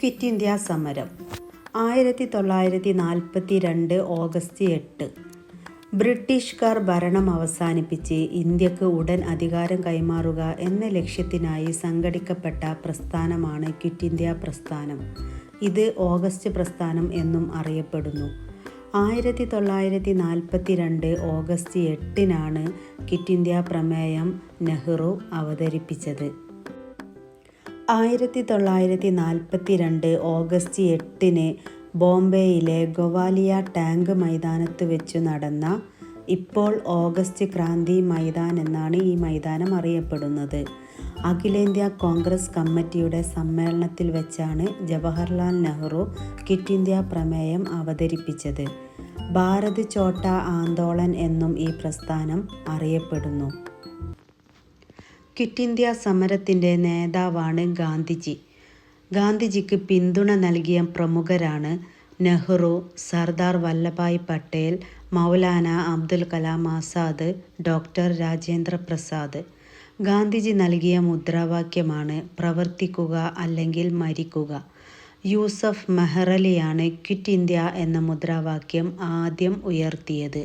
Quit India സമരം. ആയിരത്തി തൊള്ളായിരത്തി നാൽപ്പത്തി രണ്ട് ഓഗസ്റ്റ് എട്ട്. ബ്രിട്ടീഷുകാർ ഭരണം അവസാനിപ്പിച്ച് ഇന്ത്യയ്ക്ക് ഉടൻ അധികാരം കൈമാറുക എന്ന ലക്ഷ്യത്തിനായി സംഘടിക്കപ്പെട്ട പ്രസ്ഥാനമാണ് ക്വിറ്റ് ഇന്ത്യ പ്രസ്ഥാനം. ഇത് ഓഗസ്റ്റ് പ്രസ്ഥാനം എന്നും അറിയപ്പെടുന്നു. ആയിരത്തി തൊള്ളായിരത്തി നാൽപ്പത്തി രണ്ട് ഓഗസ്റ്റ് എട്ടിനാണ് ക്വിറ്റ് ഇന്ത്യ പ്രമേയം നെഹ്റു അവതരിപ്പിച്ചത്. ആയിരത്തി തൊള്ളായിരത്തി നാൽപ്പത്തി രണ്ട് ഓഗസ്റ്റ് എട്ടിന് ബോംബെയിലെ ഗൊവാലിയ ടാങ്ക് മൈതാനത്ത് വെച്ച് നടന്ന ഇപ്പോൾ ഓഗസ്റ്റ് ക്രാന്തി മൈതാൻ എന്നാണ് ഈ മൈതാനം അറിയപ്പെടുന്നത്. അഖിലേന്ത്യാ കോൺഗ്രസ് കമ്മിറ്റിയുടെ സമ്മേളനത്തിൽ വെച്ചാണ് ജവഹർലാൽ നെഹ്റു കിറ്റ് ഇന്ത്യ പ്രമേയം അവതരിപ്പിച്ചത്. ഭാരത് ചോട്ട ആന്തോളൻ എന്നും ഈ പ്രസ്ഥാനം അറിയപ്പെടുന്നു. ക്വിറ്റ് ഇന്ത്യ സമരത്തിന്റെ നേതാവാണ് ഗാന്ധിജി. ഗാന്ധിജിക്ക് പിന്തുണ നൽകിയ പ്രമുഖരാണ് നെഹ്റു സർദാർ വല്ലഭായ് പട്ടേൽ മൗലാന അബ്ദുൽ കലാം ആസാദ് ഡോക്ടർ രാജേന്ദ്ര പ്രസാദ്. ഗാന്ധിജി നൽകിയ മുദ്രാവാക്യമാണ് പ്രവർത്തിക്കുക അല്ലെങ്കിൽ മരിക്കുക യൂസഫ് മെഹ്റലിയാണ് ക്വിറ്റ് ഇന്ത്യ എന്ന മുദ്രാവാക്യം ആദ്യം ഉയർത്തിയത്.